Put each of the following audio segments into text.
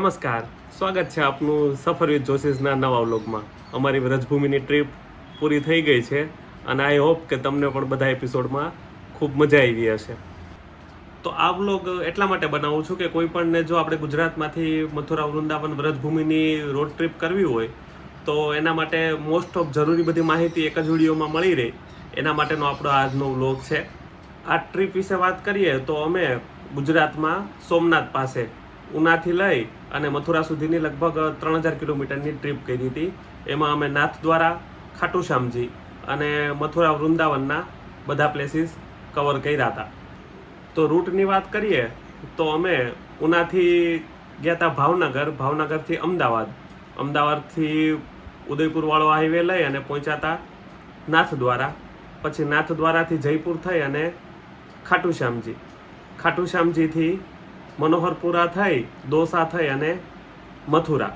નમસ્કાર. સ્વાગત છે આપનું સફર વિથ જોશીસના નવા વ્લોગમાં. અમારી વ્રજભૂમિની ટ્રીપ પૂરી થઈ ગઈ છે અને આઈ હોપ કે તમને પણ બધા એપિસોડમાં ખૂબ મજા આવી હશે. તો આ વ્લોગ એટલા માટે બનાવું છું કે કોઈ પણને જો આપણે ગુજરાતમાંથી મથુરા, વૃંદાવન, વ્રજભૂમિની રોડ ટ્રીપ કરવી હોય, તો એના માટે મોસ્ટ ઓફ જરૂરી બધી માહિતી એક જ વિડીયોમાં મળી રહે. એના માટેનો આપણો આજનો વ્લોગ છે. આ ટ્રીપ વિશે વાત કરીએ તો અમે ગુજરાતમાં સોમનાથ પાસે ઉનાથી લઈ અને મથુરા સુધીની લગભગ ત્રણ હજાર કિલોમીટરની ટ્રીપ કરી હતી. એમાં અમે નાથ દ્વારા ખાટુ શ્યામજી અને મથુરા વૃંદાવનના બધા પ્લેસીસ કવર કર્યા હતા. તો રૂટની વાત કરીએ, તો અમે ઉનાથી ગયા હતા ભાવનગર. ભાવનગરથી અમદાવાદ. અમદાવાદથી ઉદયપુરવાળો હાઈવે લઈ અને પહોંચ્યા નાથ દ્વારા. પછી નાથ દ્વારાથી જયપુર થઈ અને ખાટુ શ્યામજી ખાટુ શ્યામજીથી મનોહરપુરા થઈ, દોસા થઈ અને મથુરા.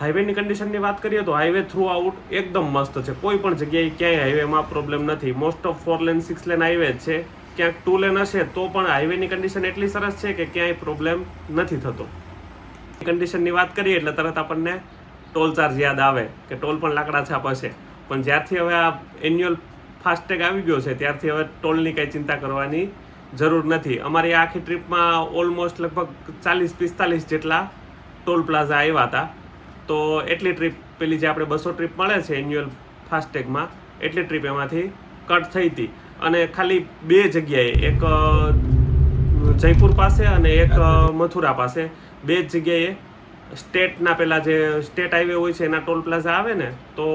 હાઈવેની કન્ડિશનની વાત કરીએ તો હાઈવે થ્રુ આઉટ એકદમ મસ્ત છે. કોઈ પણ જગ્યાએ ક્યાંય હાઈવેમાં પ્રોબ્લેમ નથી. Most of four lane six lane highway જ છે. ક્યાંક ટુ લેન હશે તો પણ હાઈવેની કન્ડિશન એટલી સરસ છે કે ક્યાંય પ્રોબ્લેમ નથી થતો. કન્ડિશનની વાત કરીએ એટલે તરત આપણને ટોલ ચાર્જ યાદ આવે કે ટોલ પણ લાકડા છાપ હશે. પણ જ્યારથી હવે આ એન્યુઅલ ફાસ્ટેગ આવી ગયો છે, ત્યારથી હવે ટોલની કાંઈ ચિંતા કરવાની જરૂર નથી. અમારી આખી ટ્રીપમાં ઓલમોસ્ટ લગભગ ચાલીસ, પિસ્તાલીસ જેટલા ટોલ પ્લાઝા આવ્યા હતા. તો એટલી ટ્રીપ, પેલી જે આપણે બસો ટ્રીપ મળે છે એન્યુઅલ ફાસ્ટેગમાં, એટલી ટ્રીપ એમાંથી કટ થઈ હતી. અને ખાલી બે જગ્યાએ, એક જયપુર પાસે અને એક મથુરા પાસે. બે જ જગ્યાએ સ્ટેટના પેલા જે સ્ટેટ હાઈવે હોય છે એના ટોલ પ્લાઝા આવે ને, તો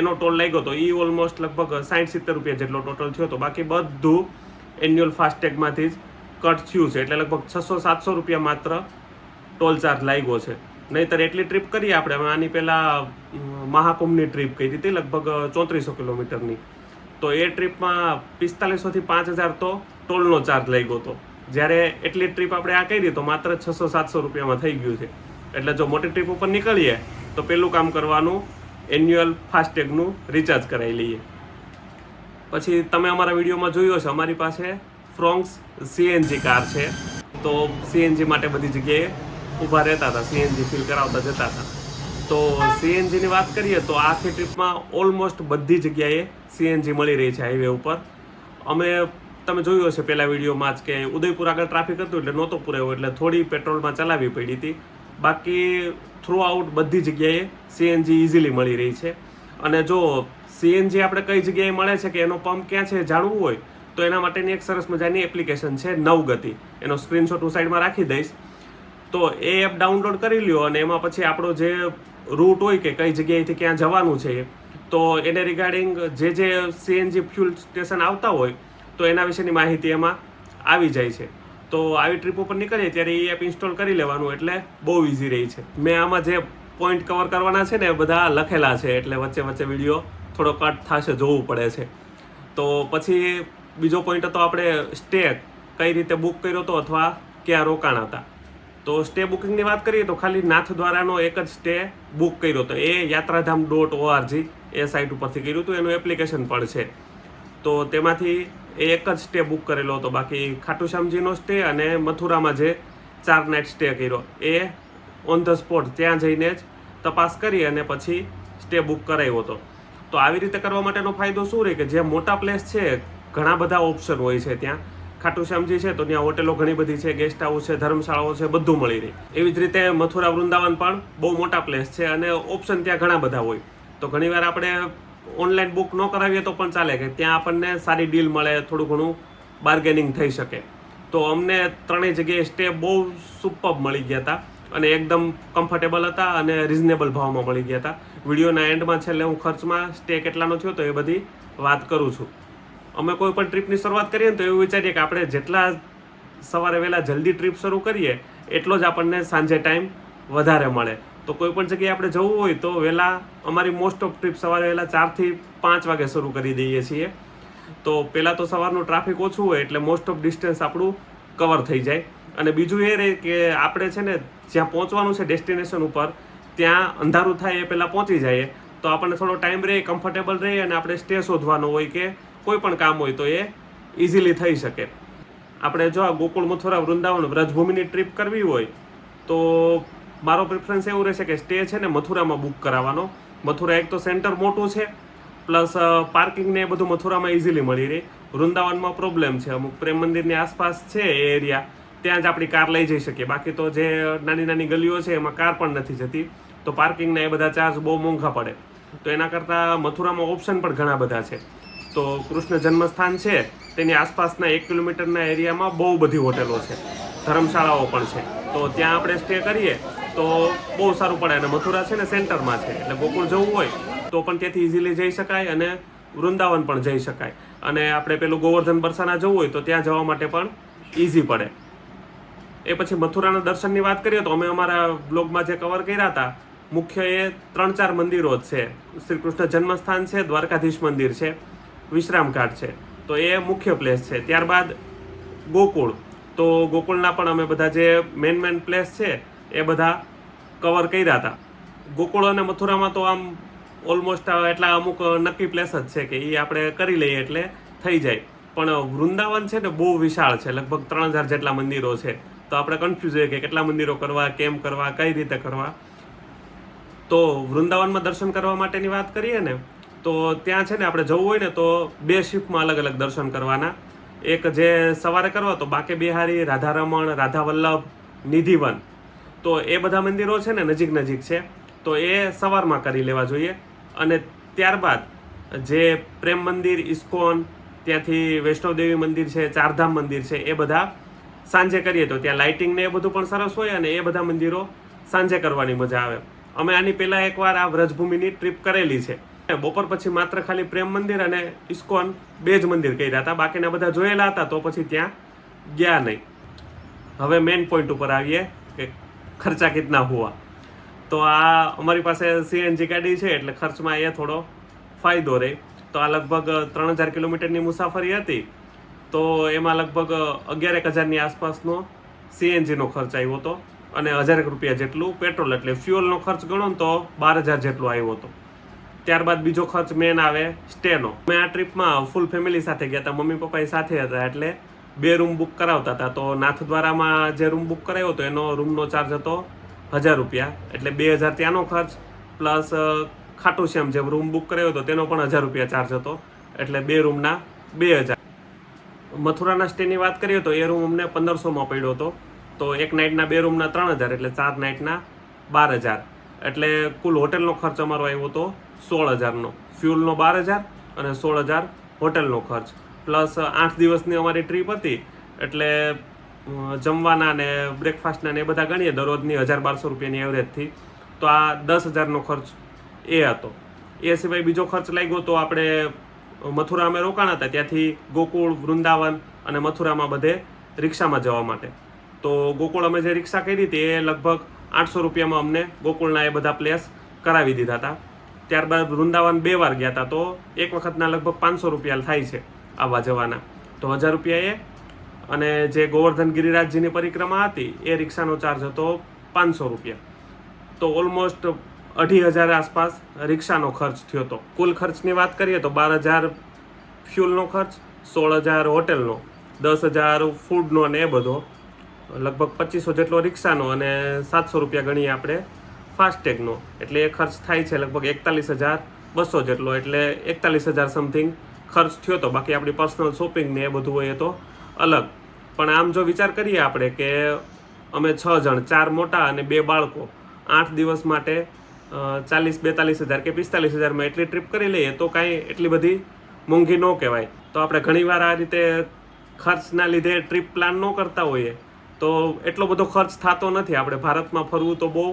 એનો ટોલ લાગ્યો તો એ ઓલમોસ્ટ લગભગ સાઠ સિત્તેર રૂપિયા જેટલો ટોટલ થયો હતો બાકી બધું એન્યુઅલ ફાસ્ટેગમાંથી જ કટ થયું છે. એટલે લગભગ છસો સાતસો રૂપિયા માત્ર ટોલ ચાર્જ લાગ્યો છે. નહીતર એટલી ટ્રીપ કરીએ આપણે. આની પહેલાં મહાકુંભની ટ્રીપ કરી હતી? લગભગ ચોત્રીસો કિલોમીટરની. તો એ ટ્રીપમાં પિસ્તાલીસોથી પાંચ હજાર તો ટોલનો ચાર્જ લાગ્યો હતો. જ્યારે એટલી ટ્રીપ આપણે આ કરી તો માત્ર છસો સાતસો રૂપિયામાં થઈ ગયું છે. એટલે જો મોટી ટ્રીપ ઉપર નીકળીએ, તો પેલું કામ કરવાનું એન્યુઅલ ફાસ્ટેગનું રિચાર્જ કરાવી લઈએ. પછી તમે અમારા વિડીયોમાં જોયો છે અમારી પાસે ફ્રોન્ક્સ સીએનજી કાર છે. તો સીએનજી માટે બધી જગ્યાએ ઊભા રહેતા હતા સીએનજી ફિલ કરાવતા જતા હતા. તો સીએનજીની વાત કરીએ તો આખી ટ્રીપમાં ઓલમોસ્ટ બધી જગ્યાએ સીએનજી મળી રહી છે હાઈવે ઉપર. અમે, તમે જોયું હશે પહેલા વિડીયોમાં જ કે ઉદયપુર આગળ ટ્રાફિક હતું એટલે નહોતો પુરાયો, એટલે થોડી પેટ્રોલમાં ચલાવવી પડી હતી. બાકી થ્રુ આઉટ બધી જગ્યાએ સીએનજી ઇઝીલી મળી રહી છે. અને જો સીએનજી આપણે કઈ જગ્યાએ મળે છે કે એનો પંપ ક્યાં છે જાણવું હોય, તો એના માટેની એક સરસ મજાની એપ્લિકેશન છે નવગતિ. એનો સ્ક્રીનશોટ હું સાઈડમાં રાખી દઈશ. તો એ એપ ડાઉનલોડ કરી લ્યો અને એમાં પછી આપણો જે રૂટ હોય કે કઈ જગ્યાએથી ક્યાં જવાનું છે, તો એને રિગાર્ડિંગ જે જે સીએનજી ફ્યુલ સ્ટેશન આવતા હોય, તો એના વિશેની માહિતી એમાં આવી જાય છે. તો આવી ટ્રીપ ઉપર નીકળીએ ત્યારે એ એપ ઇન્સ્ટોલ કરી લેવાનું એટલે બહુ ઇઝી રહી છે. મેં આમાં જે પોઈન્ટ કવર કરવાના છે ને, એ બધા લખેલા છે. એટલે વચ્ચે વચ્ચે વીડિયો થોડો કટ થશે, જોવું પડે છે. તો પછી બીજો પોઈન્ટ હતો આપણે સ્ટે કઈ રીતે બુક કર્યો હતો અથવા ક્યાં રોકાણ હતા. તો સ્ટે બુકિંગની વાત કરીએ તો ખાલી નાથ દ્વારાનો એક જ સ્ટે બુક કર્યો હતો. એ યાત્રાધામ ડોટ ઓઆરજી એ સાઇટ ઉપરથી કર્યું હતું. એનું એપ્લિકેશન પણ છે. તો તેમાંથી એ એક જ સ્ટે બુક કરેલો હતો. બાકી ખાટુ શ્યામજીનો સ્ટે અને મથુરામાં જે ચાર નાઇટ સ્ટે કર્યો, એ ઓન ધ સ્પોટ ત્યાં જઈને જ તપાસ કરી અને પછી સ્ટે બુક કરાવ્યો હતો. તો આવી રીતે કરવા માટેનો ફાયદો શું રહે કે જે મોટા પ્લેસ છે, ઘણા બધા ઓપ્શન હોય છે ત્યાં. ખાટુ શ્યામજી છે તો ત્યાં હોટેલો ઘણી બધી છે ગેસ્ટ હાઉસ છે, ધર્મશાળાઓ છે, બધું મળી રહે. એવી જ રીતે મથુરા, વૃંદાવન પણ બહુ મોટા પ્લેસ છે અને ઓપ્શન ત્યાં ઘણા બધા હોય. તો ઘણીવાર આપણે ઓનલાઈન બુક ન કરાવીએ તો પણ ચાલે કે ત્યાં આપણને સારી ડીલ મળે, થોડું ઘણું બાર્ગેનિંગ થઈ શકે. તો અમને ત્રણેય જગ્યાએ સ્ટે બહુ સુપર મળી ગયા હતા. અને એકદમ કમ્ફર્ટેબલ હતા અને રિઝનેબલ ભાવમાં મળી ગયા હતા. વિડીયોના એન્ડમાં છેલ્લે હું ખર્ચમાં સ્ટે કેટલાનો થયો તો એ બધી વાત કરું છું. અમે કોઈ પણ ટ્રીપની શરૂઆત કરીએ ને તો એવું વિચારીએ કે આપણે જેટલા સવારે વહેલા જલ્દી ટ્રીપ શરૂ કરીએ, એટલો જ આપણને સાંજે ટાઈમ વધારે મળે. તો કોઈ પણ જગ્યાએ આપણે જવું હોય તો વહેલા અમારી મોસ્ટ ઓફ ટ્રીપ સવારે વહેલા ચારથી પાંચ વાગે શરૂ કરી દઈએ છીએ. તો પહેલાં તો સવારનું ટ્રાફિક ઓછું હોય એટલે મોસ્ટ ઓફ ડિસ્ટન્સ આપણું કવર થઈ જાય. અને બીજું એ રહે કે આપણે છે ને જ્યાં પહોંચવાનું છે ડેસ્ટિનેશન ઉપર, ત્યાં અંધારું થાય એ પહેલાં પહોંચી જઈએ. તો આપણને થોડો ટાઈમ રહે કમ્ફર્ટેબલ રહે અને આપણે સ્ટે શોધવાનો હોય કે કોઈ પણ કામ હોય તો એ ઇઝીલી થઈ શકે. આપણે જો આ ગોકુળ મથુરા વૃંદાવન વ્રજભૂમિની ટ્રીપ કરવી હોય, તો મારો પ્રિફરન્સ એવું રહેશે કે સ્ટે છે ને મથુરામાં બુક કરાવવાનો. મથુરા એક તો સેન્ટર મોટું છે પ્લસ પાર્કિંગને એ બધું મથુરામાં ઇઝીલી મળી રહે. વૃંદાવનમાં પ્રોબ્લેમ છે, અમુક પ્રેમ મંદિરની આસપાસ છે એ એરિયા ત્યાં જ આપણી કાર લઈ જઈ શકીએ. બાકી તો જે નાની નાની ગલીઓ છે એમાં કાર પણ નથી જતી. તો પાર્કિંગના એ બધા ચાર્જ બહુ મોંઘા પડે. તો એના કરતાં મથુરામાં ઓપ્શન પણ ઘણા બધા છે. તો કૃષ્ણ જન્મસ્થાન છે. તેની આસપાસના એક કિલોમીટરના એરિયામાં બહુ બધી હોટેલો છે. ધર્મશાળાઓ પણ છે. તો ત્યાં આપણે સ્ટે કરીએ તો બહુ સારું પડે. અને મથુરા છે ને સેન્ટરમાં છે. એટલે ગોકુળ જવું હોય તો પણ ત્યાંથી ઇઝીલી જઈ શકાય અને વૃંદાવન પણ જઈ શકાય. અને આપણે પેલું ગોવર્ધન બરસાના જવું હોય તો ત્યાં જવા માટે પણ ઇઝી પડે. એ પછી મથુરાના દર્શનની વાત કરીએ તો અમે અમારા બ્લોગમાં જે કવર કર્યા હતા, મુખ્ય એ ત્રણ ચાર મંદિરો જ છે. શ્રી કૃષ્ણ જન્મસ્થાન છે, દ્વારકાધીશ મંદિર છે વિશ્રામ ઘાટ છે. તો એ મુખ્ય પ્લેસ છે. ત્યારબાદ ગોકુળ. તો ગોકુળના પણ અમે બધા જે મેન મેન પ્લેસ છે, એ બધા કવર કર્યા હતા. ગોકુળ અને મથુરામાં તો આમ ઓલમોસ્ટ એટલા અમુક નક્કી પ્લેસ જ છે કે એ આપણે કરી લઈએ એટલે થઈ જાય. પણ વૃંદાવન છે ને બહુ વિશાળ છે, લગભગ ત્રણ હજાર જેટલા મંદિરો છે. તો આપણે કન્ફ્યુઝ હોય કે કેટલા મંદિરો કરવા, કેમ કરવા, કઈ રીતે કરવા. તો વૃંદાવનમાં દર્શન કરવા માટેની વાત કરીએ ને, તો ત્યાં છે ને આપણે જવું હોય ને તો બે શિફ્ટમાં અલગ અલગ દર્શન કરવાના. એક જે સવારે કરવા તો બાકે બિહારી, રાધારમણ રાધા વલ્લભ નિધિવન. તો એ બધા મંદિરો છે ને નજીક નજીક છે, તો એ સવારમાં કરી લેવા જોઈએ. અને ત્યારબાદ જે પ્રેમ મંદિર, ઇસ્કોન, ત્યાંથી વૈષ્ણવદેવી મંદિર છે, ચારધામ મંદિર છે, એ બધા સાંજે કરીએ તો ત્યાં લાઇટિંગ ને એ બધું પણ સરસ હોય અને એ બધા મંદિરો સાંજે કરવાની મજા આવે. અમે આની પહેલાં એકવાર આ વ્રજભૂમિની ટ્રીપ કરેલી છે. બપોર પછી માત્ર ખાલી પ્રેમ મંદિર અને ઇસ્કોન બે જ મંદિર કર્યા હતા. બાકીના બધા જોયેલા હતા તો પછી ત્યાં ગયા નહીં. હવે મેઇન પોઈન્ટ ઉપર આવીએ કે ખર્ચા કેટલા હુઆ. તો આ અમારી પાસે સીએનજી ગાડી છે એટલે ખર્ચમાં એ થોડો ફાયદો રહે. તો આ લગભગ ત્રણ હજાર કિલોમીટરની મુસાફરી હતી. તો એમાં લગભગ અગિયાર એક હજારની આસપાસનો સીએનજીનો ખર્ચ આવ્યો હતો અને હજારેક રૂપિયા જેટલું પેટ્રોલ એટલે ફ્યુઅલનો ખર્ચ ગણો ને તો બાર હજાર જેટલો આવ્યો હતો. ત્યારબાદ બીજો ખર્ચ મેન આવે સ્ટેનો મેં આ ટ્રીપમાં ફૂલ ફેમિલી સાથે ગયા હતા મમ્મી પપ્પા સાથે હતા, એટલે બે રૂમ બુક કરાવતા હતા તો નાથદ્વારામાં જે રૂમ બુક કરાવ્યો હતો એનો રૂમનો ચાર્જ હતો હજાર રૂપિયા, એટલે બે હજાર ત્યાંનો ખર્ચ પ્લસ ખાટુ શ્યામ જે રૂમ બુક કરાવ્યો હતો તેનો પણ હજાર રૂપિયા ચાર્જ હતો, એટલે બે રૂમના બે હજાર. મથુરાના સ્ટેની વાત કરીએ તો એ રૂમ અમને પંદરસોમાં પડ્યો હતો. તો એક નાઇટના બે રૂમના ત્રણ હજાર એટલે ચાર નાઇટના બાર હજાર. એટલે કુલ હોટેલનો ખર્ચ અમારો આવ્યો હતો સોળ હજારનો. ફ્યુલનો બાર હજાર અને સોળ હજાર હોટેલનો ખર્ચ. પ્લસ આઠ દિવસની અમારી ટ્રીપ હતી. એટલે જમવાના ને બ્રેકફાસ્ટના ને એ બધા ગણીએ. દરરોજની હજાર બારસો રૂપિયાની એવરેજથી તો આ દસ હજારનો ખર્ચ એ હતો. એ સિવાય બીજો ખર્ચ લાગ્યો તો આપણે મથુરા અમે રોકાણા હતા, ત્યાંથી ગોકુળ, વૃંદાવન અને મથુરામાં બધે રિક્ષામાં જવા માટે. તો ગોકુળ અમે જે રિક્ષા કરી હતી, એ લગભગ આઠસો રૂપિયામાં અમને ગોકુળના એ બધા પ્લેસ કરાવી દીધા હતા. ત્યારબાદ વૃંદાવન બે વાર ગયા હતા, તો એક વખતના લગભગ પાંચસો રૂપિયા થાય છે આવવા જવાના. તો હજાર રૂપિયા એ. અને જે ગોવર્ધન ગિરિરાજજીની પરિક્રમા હતી, એ રિક્ષાનો ચાર્જ હતો પાંચસો રૂપિયા. તો ઓલમોસ્ટ અઢી હજાર આસપાસ રિક્ષાનો ખર્ચ થયો હતો. કુલ ખર્ચની વાત કરીએ તો બાર હજાર ફ્યુલનો ખર્ચ, સોળ હજાર હોટેલનો, દસ હજાર ફૂડનો ને એ બધો, લગભગ પચીસો જેટલો રિક્ષાનો અને સાતસો રૂપિયા ગણીએ આપણે ફાસ્ટેગનો એટલે એ ખર્ચ થાય છે લગભગ એકતાલીસ હજાર, બસો જેટલો, એટલે એકતાલીસ હજાર સમથિંગ ખર્ચ થયો હતો. બાકી આપણી પર્સનલ શોપિંગ ને એ બધું હોય એ તો અલગ. પણ આમ જો વિચાર કરીએ આપણે કે અમે છ જણ, ચાર મોટા અને બે બાળકો, આઠ દિવસ માટે ચાલીસ, બેતાલીસ હજાર કે પિસ્તાલીસ હજારમાં એટલી ટ્રીપ કરી લઈએ તો કાંઈ એટલી બધી મોંઘી ન કહેવાય. તો આપણે ઘણીવાર આ રીતે ખર્ચના લીધે ટ્રીપ પ્લાન ન કરતા હોઈએ તો એટલો બધો ખર્ચ થતો નથી. આપણે ભારતમાં ફરવું તો બહુ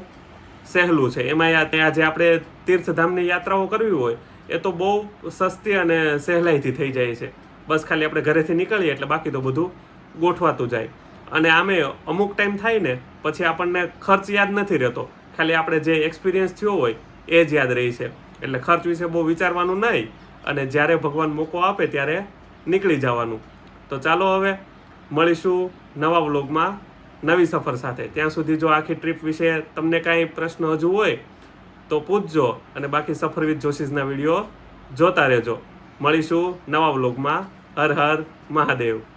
સહેલું છે. એમાં જે આપણે તીર્થધામની યાત્રાઓ કરવી હોય, એ તો બહુ સસ્તી અને સહેલાઈથી થઈ જાય છે. બસ ખાલી આપણે ઘરેથી નીકળીએ એટલે બાકી તો બધું ગોઠવાતું જાય. અને આમે અમુક ટાઈમ થાય ને, પછી આપણને ખર્ચ યાદ નથી રહેતો. ખાલી આપણે જે એક્સપિરિયન્સ થયો હોય, એ જ યાદ રહી છે. એટલે ખર્ચ વિશે બહુ વિચારવાનું નહીં, અને જ્યારે ભગવાન મોકો આપે ત્યારે નીકળી જવાનું. તો ચાલો હવે મળીશું નવા વ્લોગમાં નવી સફર સાથે. ત્યાં સુધી જો આખી ટ્રીપ વિશે તમને કાંઈ પ્રશ્ન હજુ હોય, તો પૂછજો અને બાકી સફર વિથ જોશીસના વીડિયો જોતા રહેજો. મળીશું નવા વ્લોગમાં. હર હર મહાદેવ.